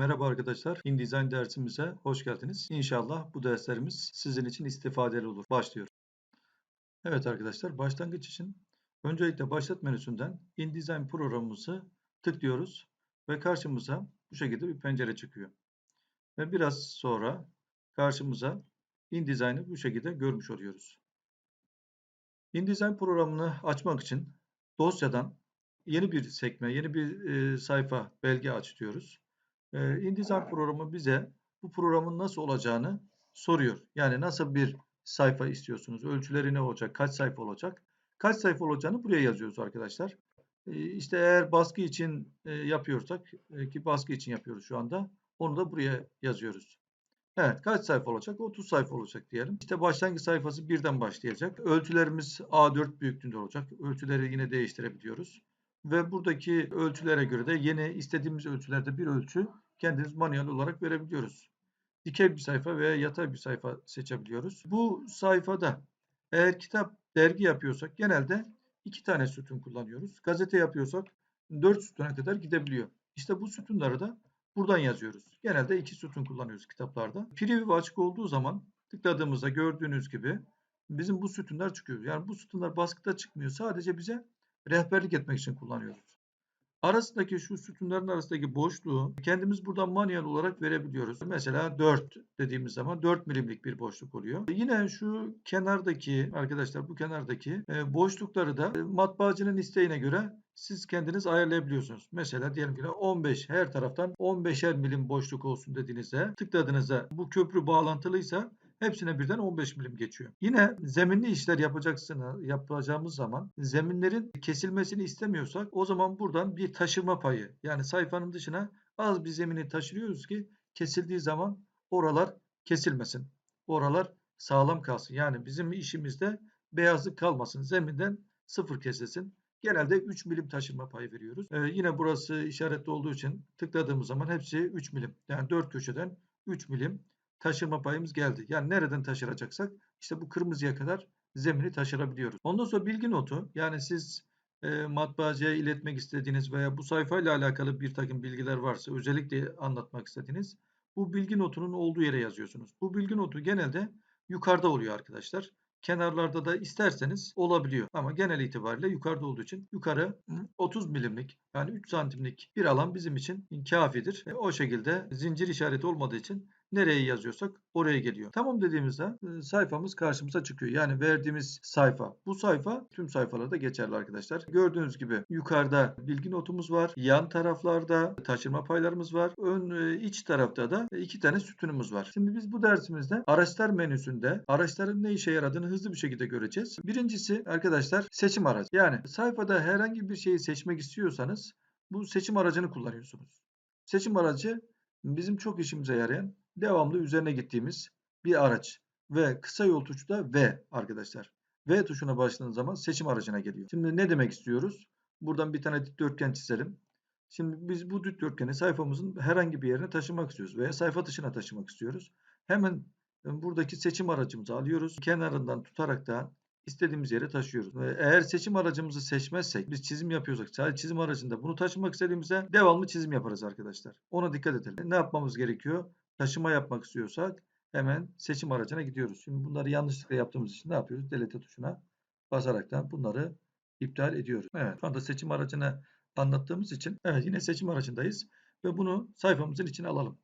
Merhaba arkadaşlar. InDesign dersimize hoş geldiniz. İnşallah bu derslerimiz sizin için istifadeli olur. Başlıyoruz. Evet arkadaşlar, başlangıç için öncelikle başlat menüsünden InDesign programımızı tıklıyoruz ve karşımıza bu şekilde bir pencere çıkıyor. Ve biraz sonra karşımıza InDesign'ı bu şekilde görmüş oluyoruz. InDesign programını açmak için dosyadan yeni bir sekme, yeni bir e, sayfa, belge aç diyoruz. E, InDesign programı bize bu programın nasıl olacağını soruyor. Yani nasıl bir sayfa istiyorsunuz? Ölçüleri ne olacak? Kaç sayfa olacak? Kaç sayfa olacağını buraya yazıyoruz arkadaşlar. E, işte eğer baskı için e, yapıyorsak e, ki baskı için yapıyoruz şu anda. Onu da buraya yazıyoruz. Evet kaç sayfa olacak? 30 sayfa olacak diyelim. İşte başlangıç sayfası birden başlayacak. Ölçülerimiz A4 büyüklüğünde olacak. Ölçüleri yine değiştirebiliyoruz. Ve buradaki ölçülere göre de yeni istediğimiz ölçülerde bir ölçü kendimiz manuel olarak verebiliyoruz. Dikey bir sayfa veya yatay bir sayfa seçebiliyoruz. Bu sayfada eğer kitap, dergi yapıyorsak genelde iki tane sütun kullanıyoruz. Gazete yapıyorsak dört sütuna kadar gidebiliyor. İşte bu sütunları da buradan yazıyoruz. Genelde iki sütun kullanıyoruz kitaplarda. Preview açık olduğu zaman tıkladığımızda gördüğünüz gibi bizim bu sütunlar çıkıyor. Yani bu sütunlar baskıda çıkmıyor. Sadece bize rehberlik etmek için kullanıyoruz. Arasındaki şu sütunların arasındaki boşluğu kendimiz buradan manuel olarak verebiliyoruz. Mesela 4 dediğimiz zaman 4 milimlik bir boşluk oluyor. Yine şu kenardaki arkadaşlar bu kenardaki e, boşlukları da e, matbaacının isteğine göre siz kendiniz ayarlayabiliyorsunuz. Mesela diyelim ki 15 her taraftan 15'er milim boşluk olsun dediğinizde tıkladığınızda bu köprü bağlantılıysa Hepsine birden 15 milim geçiyor. Yine zeminli işler yapacaksınız, yapacağımız zaman zeminlerin kesilmesini istemiyorsak o zaman buradan bir taşıma payı yani sayfanın dışına az bir zemini taşırıyoruz ki kesildiği zaman oralar kesilmesin. Oralar sağlam kalsın. Yani bizim işimizde beyazlık kalmasın. Zeminden sıfır kesilsin. Genelde 3 milim taşırma payı veriyoruz. Ee, yine burası işaretli olduğu için tıkladığımız zaman hepsi 3 milim. Yani 4 köşeden 3 milim taşıma payımız geldi. Yani nereden taşıracaksak işte bu kırmızıya kadar zemini taşırabiliyoruz. Ondan sonra bilgi notu yani siz e, matbaacıya iletmek istediğiniz veya bu sayfayla alakalı bir takım bilgiler varsa özellikle anlatmak istediğiniz bu bilgi notunun olduğu yere yazıyorsunuz. Bu bilgi notu genelde yukarıda oluyor arkadaşlar. Kenarlarda da isterseniz olabiliyor. Ama genel itibariyle yukarıda olduğu için yukarı 30 milimlik yani 3 santimlik bir alan bizim için kafidir. E, o şekilde zincir işareti olmadığı için nereye yazıyorsak oraya geliyor. Tamam dediğimizde e, sayfamız karşımıza çıkıyor. Yani verdiğimiz sayfa. Bu sayfa tüm sayfalarda geçerli arkadaşlar. Gördüğünüz gibi yukarıda bilgi notumuz var. Yan taraflarda taşırma paylarımız var. Ön e, iç tarafta da iki tane sütunumuz var. Şimdi biz bu dersimizde araçlar menüsünde araçların ne işe yaradığını hızlı bir şekilde göreceğiz. Birincisi arkadaşlar seçim aracı. Yani sayfada herhangi bir şeyi seçmek istiyorsanız bu seçim aracını kullanıyorsunuz. Seçim aracı bizim çok işimize yarayan devamlı üzerine gittiğimiz bir araç. Ve kısa yol tuşu da V arkadaşlar. V tuşuna başladığınız zaman seçim aracına geliyor. Şimdi ne demek istiyoruz? Buradan bir tane dikdörtgen çizelim. Şimdi biz bu dikdörtgeni sayfamızın herhangi bir yerine taşımak istiyoruz veya sayfa dışına taşımak istiyoruz. Hemen e, buradaki seçim aracımızı alıyoruz. Kenarından tutarak da istediğimiz yere taşıyoruz. Eğer seçim aracımızı seçmezsek, biz çizim yapıyorsak sadece çizim aracında bunu taşımak istediğimizde devamlı çizim yaparız arkadaşlar. Ona dikkat edelim. Ne yapmamız gerekiyor? Taşıma yapmak istiyorsak hemen seçim aracına gidiyoruz. Şimdi bunları yanlışlıkla yaptığımız için ne yapıyoruz? Delete tuşuna basaraktan bunları iptal ediyoruz. Evet şu anda seçim aracını anlattığımız için evet yine seçim aracındayız ve bunu sayfamızın içine alalım.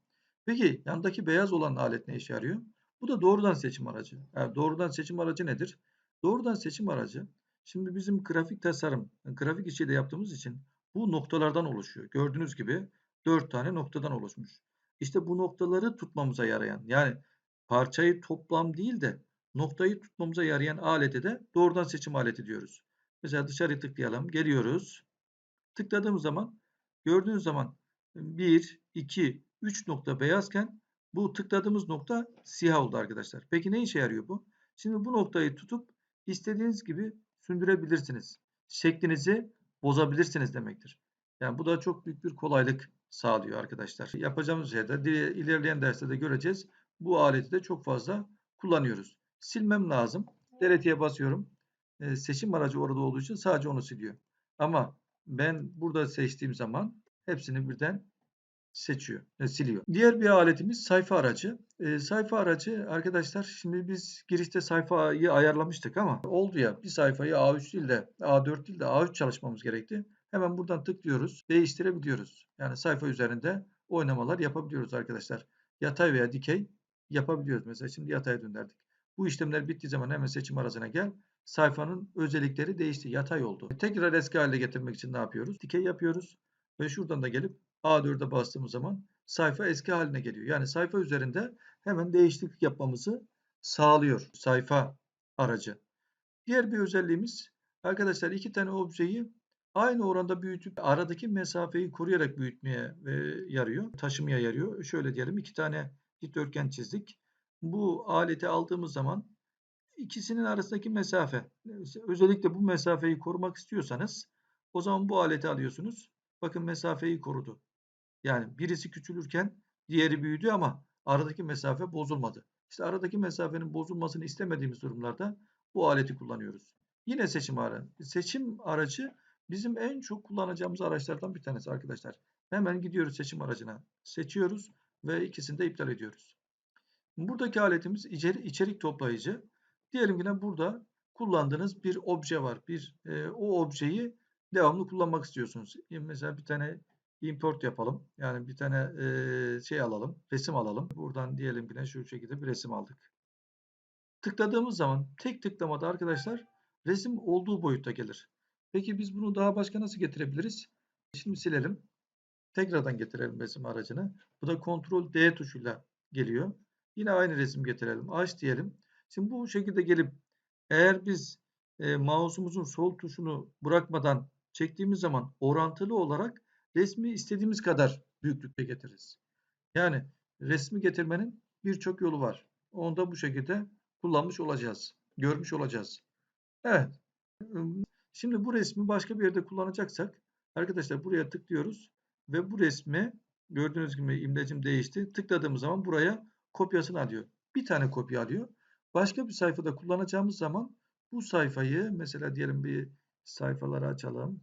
Peki yandaki beyaz olan alet ne işe yarıyor? Bu da doğrudan seçim aracı. Yani doğrudan seçim aracı nedir? Doğrudan seçim aracı şimdi bizim grafik tasarım, grafik işi de yaptığımız için bu noktalardan oluşuyor. Gördüğünüz gibi 4 tane noktadan oluşmuş. İşte bu noktaları tutmamıza yarayan yani parçayı toplam değil de noktayı tutmamıza yarayan alete de doğrudan seçim aleti diyoruz. Mesela dışarı tıklayalım. Geliyoruz. Tıkladığımız zaman gördüğünüz zaman 1, 2, 3 nokta beyazken bu tıkladığımız nokta siyah oldu arkadaşlar. Peki ne işe yarıyor bu? Şimdi bu noktayı tutup istediğiniz gibi sündürebilirsiniz. Şeklinizi bozabilirsiniz demektir. Yani bu da çok büyük bir kolaylık sağlıyor arkadaşlar. Yapacağımız şeyde ilerleyen derste de göreceğiz. Bu aleti de çok fazla kullanıyoruz. Silmem lazım. Delete'ye basıyorum. E, seçim aracı orada olduğu için sadece onu siliyor. Ama ben burada seçtiğim zaman hepsini birden seçiyor, e, siliyor. Diğer bir aletimiz sayfa aracı. E, sayfa aracı arkadaşlar şimdi biz girişte sayfayı ayarlamıştık ama oldu ya bir sayfayı A3 değil de A4 değil de A3 çalışmamız gerekti. Hemen buradan tıklıyoruz, değiştirebiliyoruz. Yani sayfa üzerinde oynamalar yapabiliyoruz arkadaşlar. Yatay veya dikey yapabiliyoruz. Mesela şimdi yataya döndürdük. Bu işlemler bittiği zaman hemen seçim aracına gel. Sayfanın özellikleri değişti. Yatay oldu. Tekrar eski haline getirmek için ne yapıyoruz? Dikey yapıyoruz. Ve şuradan da gelip A4'e bastığımız zaman sayfa eski haline geliyor. Yani sayfa üzerinde hemen değişiklik yapmamızı sağlıyor sayfa aracı. Diğer bir özelliğimiz arkadaşlar iki tane objeyi aynı oranda büyütüp aradaki mesafeyi koruyarak büyütmeye e, yarıyor. Taşımaya yarıyor. Şöyle diyelim iki tane dikdörtgen çizdik. Bu aleti aldığımız zaman ikisinin arasındaki mesafe özellikle bu mesafeyi korumak istiyorsanız o zaman bu aleti alıyorsunuz. Bakın mesafeyi korudu. Yani birisi küçülürken diğeri büyüdü ama aradaki mesafe bozulmadı. İşte aradaki mesafenin bozulmasını istemediğimiz durumlarda bu aleti kullanıyoruz. Yine seçim aracı. Seçim aracı bizim en çok kullanacağımız araçlardan bir tanesi arkadaşlar. Hemen gidiyoruz seçim aracına. Seçiyoruz ve ikisini de iptal ediyoruz. Buradaki aletimiz içerik toplayıcı. Diyelim ki burada kullandığınız bir obje var. Bir e, o objeyi devamlı kullanmak istiyorsunuz. Mesela bir tane import yapalım. Yani bir tane e, şey alalım, resim alalım. Buradan diyelim ki şu şekilde bir resim aldık. Tıkladığımız zaman tek tıklamada arkadaşlar resim olduğu boyutta gelir. Peki biz bunu daha başka nasıl getirebiliriz? Şimdi silelim. Tekrardan getirelim resim aracını. Bu da Ctrl D tuşuyla geliyor. Yine aynı resim getirelim. Aç diyelim. Şimdi bu şekilde gelip eğer biz e, mouse'umuzun sol tuşunu bırakmadan çektiğimiz zaman orantılı olarak resmi istediğimiz kadar büyüklükte getiririz. Yani resmi getirmenin birçok yolu var. Onu da bu şekilde kullanmış olacağız. Görmüş olacağız. Evet. Şimdi bu resmi başka bir yerde kullanacaksak arkadaşlar buraya tıklıyoruz ve bu resmi gördüğünüz gibi imlecim değişti. Tıkladığımız zaman buraya kopyasını alıyor. Bir tane kopya alıyor. Başka bir sayfada kullanacağımız zaman bu sayfayı mesela diyelim bir sayfaları açalım.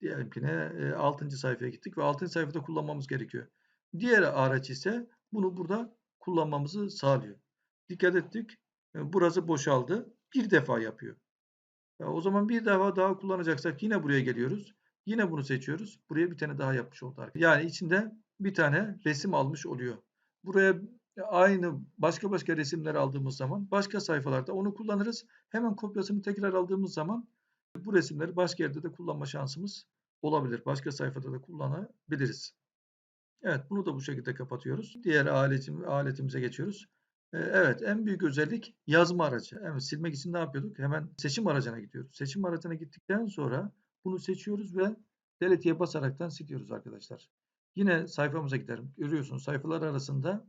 Diyelim ki ne 6. sayfaya gittik ve 6. sayfada kullanmamız gerekiyor. Diğer araç ise bunu burada kullanmamızı sağlıyor. Dikkat ettik. Burası boşaldı. Bir defa yapıyor. Ya o zaman bir defa daha kullanacaksak yine buraya geliyoruz. Yine bunu seçiyoruz. Buraya bir tane daha yapmış oldu. Yani içinde bir tane resim almış oluyor. Buraya aynı başka başka resimler aldığımız zaman başka sayfalarda onu kullanırız. Hemen kopyasını tekrar aldığımız zaman bu resimleri başka yerde de kullanma şansımız olabilir. Başka sayfada da kullanabiliriz. Evet bunu da bu şekilde kapatıyoruz. Diğer aletim, aletimize geçiyoruz. Evet en büyük özellik yazma aracı. Evet, silmek için ne yapıyorduk? Hemen seçim aracına gidiyoruz. Seçim aracına gittikten sonra bunu seçiyoruz ve delete'ye basaraktan siliyoruz arkadaşlar. Yine sayfamıza gidelim. Görüyorsunuz sayfalar arasında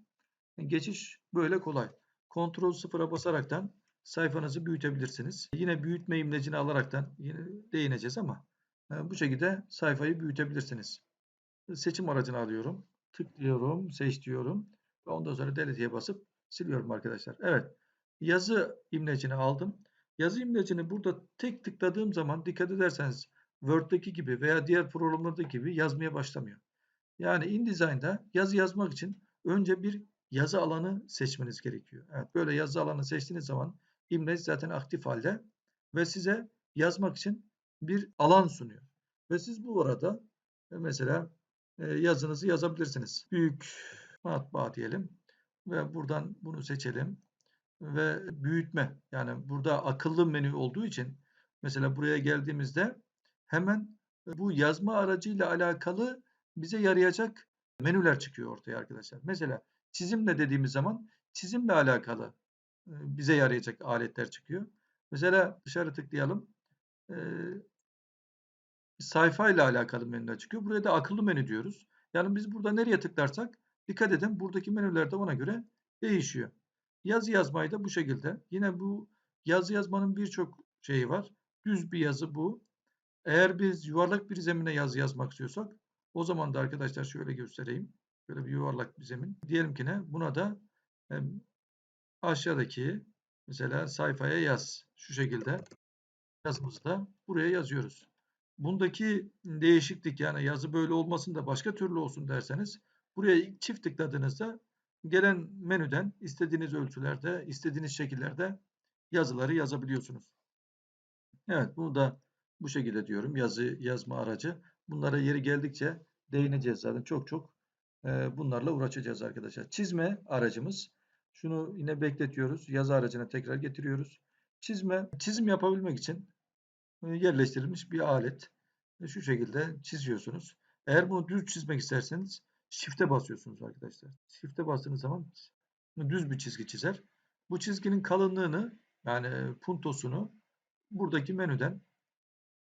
geçiş böyle kolay. Ctrl sıfıra basaraktan sayfanızı büyütebilirsiniz. Yine büyütme imlecini alaraktan yine değineceğiz ama bu şekilde sayfayı büyütebilirsiniz. Seçim aracını alıyorum. Tıklıyorum, seç diyorum. Ondan sonra delete'ye basıp siliyorum arkadaşlar. Evet. Yazı imlecini aldım. Yazı imlecini burada tek tıkladığım zaman dikkat ederseniz Word'deki gibi veya diğer programlardaki gibi yazmaya başlamıyor. Yani InDesign'da yazı yazmak için önce bir yazı alanı seçmeniz gerekiyor. Evet, böyle yazı alanı seçtiğiniz zaman imleç zaten aktif halde ve size yazmak için bir alan sunuyor. Ve siz bu arada e, mesela e, yazınızı yazabilirsiniz. Büyük matbaa diyelim ve buradan bunu seçelim ve büyütme yani burada akıllı menü olduğu için mesela buraya geldiğimizde hemen bu yazma aracıyla alakalı bize yarayacak menüler çıkıyor ortaya arkadaşlar. Mesela çizimle dediğimiz zaman çizimle alakalı bize yarayacak aletler çıkıyor. Mesela dışarı tıklayalım. E, sayfa ile alakalı menüler çıkıyor. Buraya da akıllı menü diyoruz. Yani biz burada nereye tıklarsak dikkat edin buradaki menüler de ona göre değişiyor. Yazı yazmayı da bu şekilde. Yine bu yazı yazmanın birçok şeyi var. Düz bir yazı bu. Eğer biz yuvarlak bir zemine yazı yazmak istiyorsak o zaman da arkadaşlar şöyle göstereyim. Böyle bir yuvarlak bir zemin. Diyelim ki ne? Buna da aşağıdaki mesela sayfaya yaz. Şu şekilde yazımızı da buraya yazıyoruz. bundaki değişiklik yani yazı böyle olmasın da başka türlü olsun derseniz buraya çift tıkladığınızda gelen menüden istediğiniz ölçülerde, istediğiniz şekillerde yazıları yazabiliyorsunuz. Evet bunu da bu şekilde diyorum. Yazı yazma aracı. Bunlara yeri geldikçe değineceğiz zaten. Çok çok e, bunlarla uğraşacağız arkadaşlar. Çizme aracımız. Şunu yine bekletiyoruz. Yazı aracına tekrar getiriyoruz. Çizme, çizim yapabilmek için e, yerleştirilmiş bir alet. E, şu şekilde çiziyorsunuz. Eğer bunu düz çizmek isterseniz Shift'e basıyorsunuz arkadaşlar. Shift'e bastığınız zaman düz bir çizgi çizer. Bu çizginin kalınlığını yani puntosunu buradaki menüden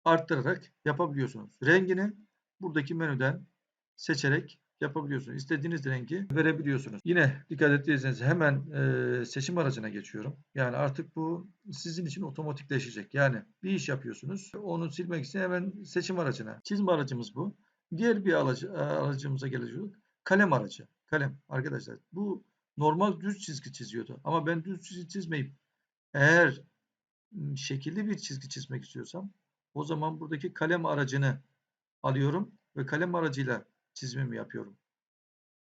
arttırarak yapabiliyorsunuz. Rengini buradaki menüden seçerek yapabiliyorsunuz. İstediğiniz rengi verebiliyorsunuz. Yine dikkat ettiyseniz hemen e, seçim aracına geçiyorum. Yani artık bu sizin için otomatikleşecek. Yani bir iş yapıyorsunuz. Onu silmek için hemen seçim aracına. Çizme aracımız bu. Diğer bir aracı, aracımıza geleceğiz. Kalem aracı. Kalem arkadaşlar. Bu normal düz çizgi çiziyordu. Ama ben düz çizgi çizmeyip eğer şekilli bir çizgi çizmek istiyorsam o zaman buradaki kalem aracını alıyorum ve kalem aracıyla çizimimi yapıyorum.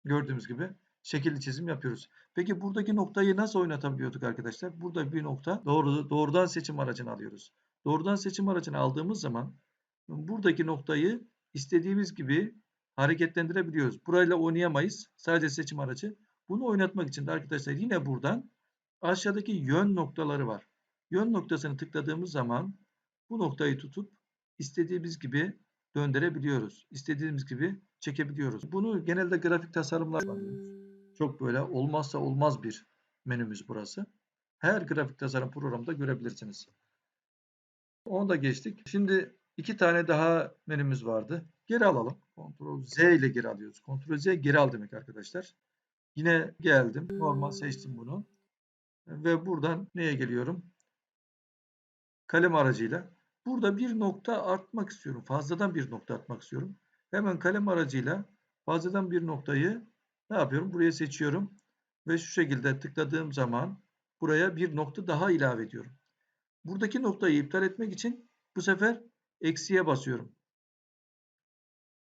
Gördüğümüz gibi şekilli çizim yapıyoruz. Peki buradaki noktayı nasıl oynatabiliyorduk arkadaşlar? Burada bir nokta doğru, doğrudan seçim aracını alıyoruz. Doğrudan seçim aracını aldığımız zaman buradaki noktayı istediğimiz gibi hareketlendirebiliyoruz. Burayla oynayamayız. Sadece seçim aracı. Bunu oynatmak için de arkadaşlar yine buradan aşağıdaki yön noktaları var. Yön noktasını tıkladığımız zaman bu noktayı tutup istediğimiz gibi döndürebiliyoruz. İstediğimiz gibi çekebiliyoruz. Bunu genelde grafik tasarımlar çok böyle olmazsa olmaz bir menümüz burası. Her grafik tasarım programında görebilirsiniz. Onu da geçtik. Şimdi iki tane daha menümüz vardı. Geri alalım. Ctrl Z ile geri alıyoruz. Ctrl Z geri al demek arkadaşlar. Yine geldim. Normal seçtim bunu. Ve buradan neye geliyorum? Kalem aracıyla. Burada bir nokta artmak istiyorum. Fazladan bir nokta atmak istiyorum. Hemen kalem aracıyla fazladan bir noktayı ne yapıyorum? Buraya seçiyorum. Ve şu şekilde tıkladığım zaman buraya bir nokta daha ilave ediyorum. Buradaki noktayı iptal etmek için bu sefer eksiye basıyorum.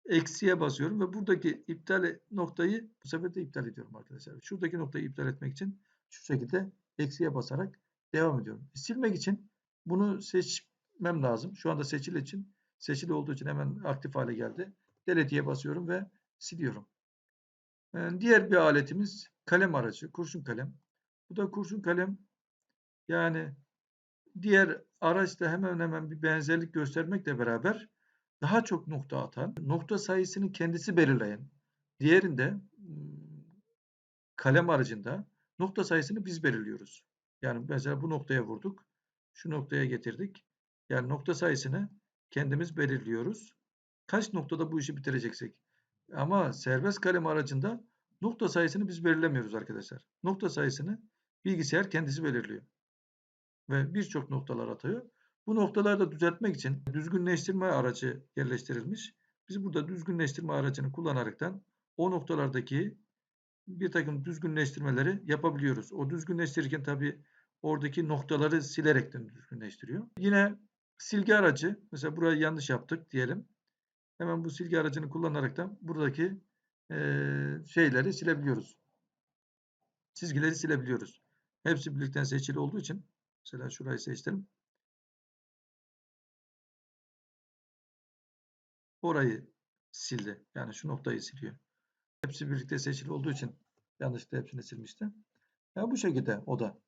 Eksiye basıyorum ve buradaki iptal noktayı bu sefer de iptal ediyorum arkadaşlar. Şuradaki noktayı iptal etmek için şu şekilde eksiye basarak devam ediyorum. Silmek için bunu seçmem lazım. Şu anda seçili için seçili olduğu için hemen aktif hale geldi. Delete'ye basıyorum ve siliyorum. Yani diğer bir aletimiz kalem aracı, kurşun kalem. Bu da kurşun kalem. Yani diğer araçla hemen hemen bir benzerlik göstermekle beraber daha çok nokta atan, nokta sayısını kendisi belirleyen, diğerinde kalem aracında nokta sayısını biz belirliyoruz. Yani mesela bu noktaya vurduk, şu noktaya getirdik. Yani nokta sayısını kendimiz belirliyoruz. Kaç noktada bu işi bitireceksek. Ama serbest kalem aracında nokta sayısını biz belirlemiyoruz arkadaşlar. Nokta sayısını bilgisayar kendisi belirliyor. Ve birçok noktalar atıyor. Bu noktaları da düzeltmek için düzgünleştirme aracı yerleştirilmiş. Biz burada düzgünleştirme aracını kullanaraktan o noktalardaki bir takım düzgünleştirmeleri yapabiliyoruz. O düzgünleştirirken tabi oradaki noktaları silerekten düzgünleştiriyor. Yine silgi aracı mesela burayı yanlış yaptık diyelim. Hemen bu silgi aracını kullanaraktan buradaki e, şeyleri silebiliyoruz. Çizgileri silebiliyoruz. Hepsi birlikte seçili olduğu için mesela şurayı seçtim. Orayı sildi. Yani şu noktayı siliyor. Hepsi birlikte seçili olduğu için yanlışlıkla hepsini silmişti. Ya bu şekilde o da.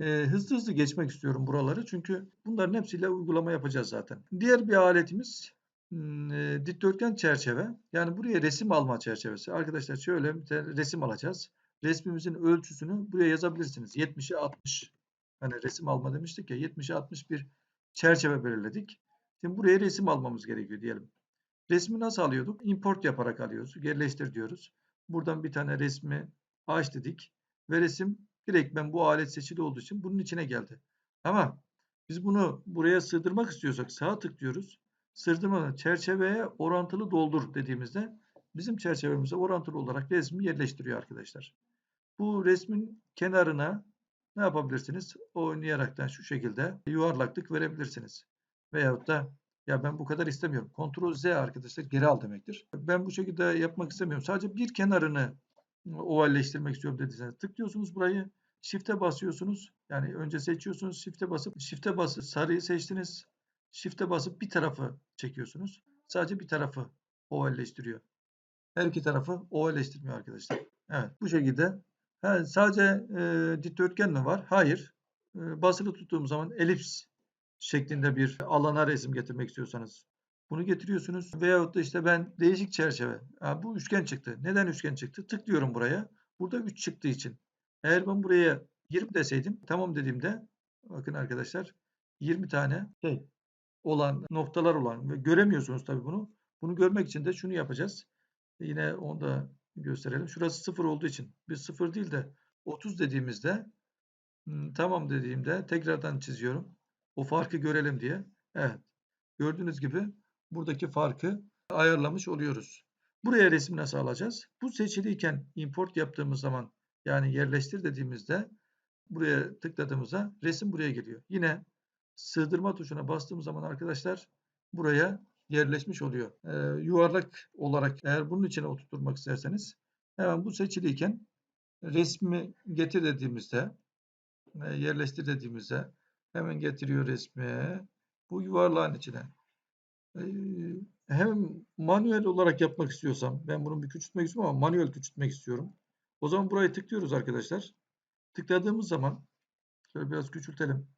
E, hızlı hızlı geçmek istiyorum buraları. Çünkü bunların hepsiyle uygulama yapacağız zaten. Diğer bir aletimiz e, dikdörtgen çerçeve. Yani buraya resim alma çerçevesi. Arkadaşlar şöyle bir resim alacağız. Resmimizin ölçüsünü buraya yazabilirsiniz. 70'e 60. Hani resim alma demiştik ya 70'e 60 bir çerçeve belirledik. Şimdi buraya resim almamız gerekiyor diyelim. Resmi nasıl alıyorduk? Import yaparak alıyoruz. Yerleştir diyoruz. Buradan bir tane resmi aç dedik. Ve resim direkt ben bu alet seçili olduğu için bunun içine geldi. Ama biz bunu buraya sığdırmak istiyorsak sağa tıklıyoruz. Sığdırmanın çerçeveye orantılı doldur dediğimizde bizim çerçevemize orantılı olarak resmi yerleştiriyor arkadaşlar. Bu resmin kenarına ne yapabilirsiniz? Oynayaraktan şu şekilde yuvarlaklık verebilirsiniz. Veyahut da Ya ben bu kadar istemiyorum. Ctrl Z arkadaşlar geri al demektir. Ben bu şekilde yapmak istemiyorum. Sadece bir kenarını ovalleştirmek istiyorum dediyseniz tıklıyorsunuz burayı. Shift'e basıyorsunuz. Yani önce seçiyorsunuz. Shift'e basıp Shift'e basıp sarıyı seçtiniz. Shift'e basıp bir tarafı çekiyorsunuz. Sadece bir tarafı ovalleştiriyor. Her iki tarafı ovalleştirmiyor arkadaşlar. Evet bu şekilde. Ha, sadece e, dikdörtgen mi var? Hayır. E, basılı tuttuğum zaman elips şeklinde bir alana resim getirmek istiyorsanız bunu getiriyorsunuz. Veyahut da işte ben değişik çerçeve. Bu üçgen çıktı. Neden üçgen çıktı? Tıklıyorum buraya. Burada 3 çıktığı için. Eğer ben buraya 20 deseydim tamam dediğimde bakın arkadaşlar 20 tane şey olan noktalar olan ve göremiyorsunuz tabii bunu. Bunu görmek için de şunu yapacağız. Yine onu da gösterelim. Şurası 0 olduğu için biz 0 değil de 30 dediğimizde tamam dediğimde tekrardan çiziyorum. O farkı görelim diye. Evet. Gördüğünüz gibi buradaki farkı ayarlamış oluyoruz. Buraya resmi nasıl alacağız? Bu seçiliyken import yaptığımız zaman yani yerleştir dediğimizde buraya tıkladığımızda resim buraya geliyor. Yine sığdırma tuşuna bastığımız zaman arkadaşlar buraya yerleşmiş oluyor. Ee, yuvarlak olarak eğer bunun içine oturtmak isterseniz hemen bu seçiliyken resmi getir dediğimizde e, yerleştir dediğimizde hemen getiriyor resmi bu yuvarlağın içine. Ee, hem manuel olarak yapmak istiyorsam ben bunu bir küçültmek istiyorum ama manuel küçültmek istiyorum. O zaman burayı tıklıyoruz arkadaşlar. Tıkladığımız zaman şöyle biraz küçültelim.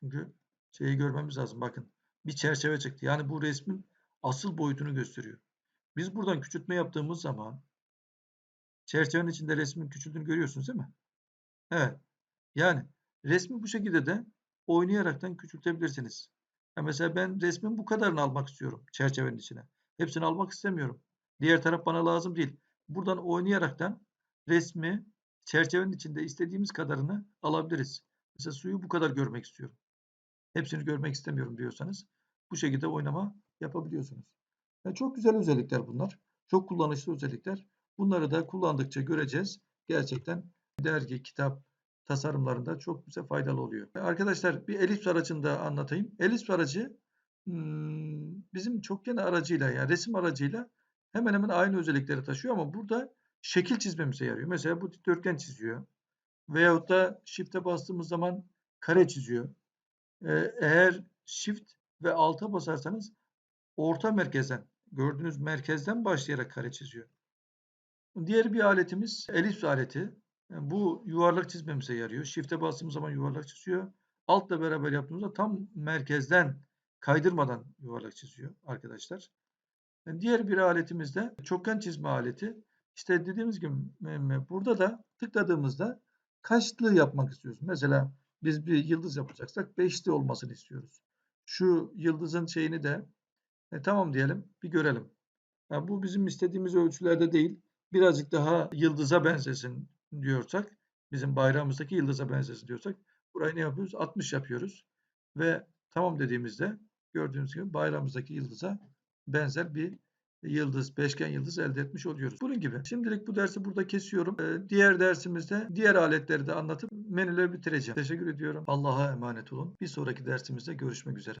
Çünkü şeyi görmemiz lazım. Bakın bir çerçeve çıktı. Yani bu resmin asıl boyutunu gösteriyor. Biz buradan küçültme yaptığımız zaman çerçevenin içinde resmin küçüldüğünü görüyorsunuz değil mi? Evet. Yani resmi bu şekilde de oynayaraktan küçültebilirsiniz. Ya mesela ben resmin bu kadarını almak istiyorum çerçevenin içine. Hepsini almak istemiyorum. Diğer taraf bana lazım değil. Buradan oynayaraktan resmi çerçevenin içinde istediğimiz kadarını alabiliriz. Mesela suyu bu kadar görmek istiyorum. Hepsini görmek istemiyorum diyorsanız bu şekilde oynama yapabiliyorsunuz. Yani çok güzel özellikler bunlar. Çok kullanışlı özellikler. Bunları da kullandıkça göreceğiz. Gerçekten dergi, kitap tasarımlarında çok bize faydalı oluyor. Arkadaşlar bir elips aracını da anlatayım. Elips aracı bizim çokgen aracıyla yani resim aracıyla hemen hemen aynı özellikleri taşıyor ama burada şekil çizmemize yarıyor. Mesela bu dikdörtgen çiziyor. Veyahut da shift'e bastığımız zaman kare çiziyor. Eğer shift ve alta basarsanız orta merkezden gördüğünüz merkezden başlayarak kare çiziyor. Diğer bir aletimiz elips aleti. Yani bu yuvarlak çizmemize yarıyor. Shift'e bastığımız zaman yuvarlak çiziyor. Altla beraber yaptığımızda tam merkezden kaydırmadan yuvarlak çiziyor arkadaşlar. Yani diğer bir aletimiz de çokgen çizme aleti. İşte dediğimiz gibi burada da tıkladığımızda kaçlı yapmak istiyoruz. Mesela biz bir yıldız yapacaksak beşli olmasını istiyoruz. Şu yıldızın şeyini de e, tamam diyelim bir görelim. Yani bu bizim istediğimiz ölçülerde değil. Birazcık daha yıldıza benzesin diyorsak, bizim bayrağımızdaki yıldıza benzesin diyorsak burayı ne yapıyoruz? 60 yapıyoruz. Ve tamam dediğimizde gördüğünüz gibi bayrağımızdaki yıldıza benzer bir yıldız, beşgen yıldız elde etmiş oluyoruz. Bunun gibi. Şimdilik bu dersi burada kesiyorum. Ee, diğer dersimizde diğer aletleri de anlatıp menüleri bitireceğim. Teşekkür ediyorum. Allah'a emanet olun. Bir sonraki dersimizde görüşmek üzere.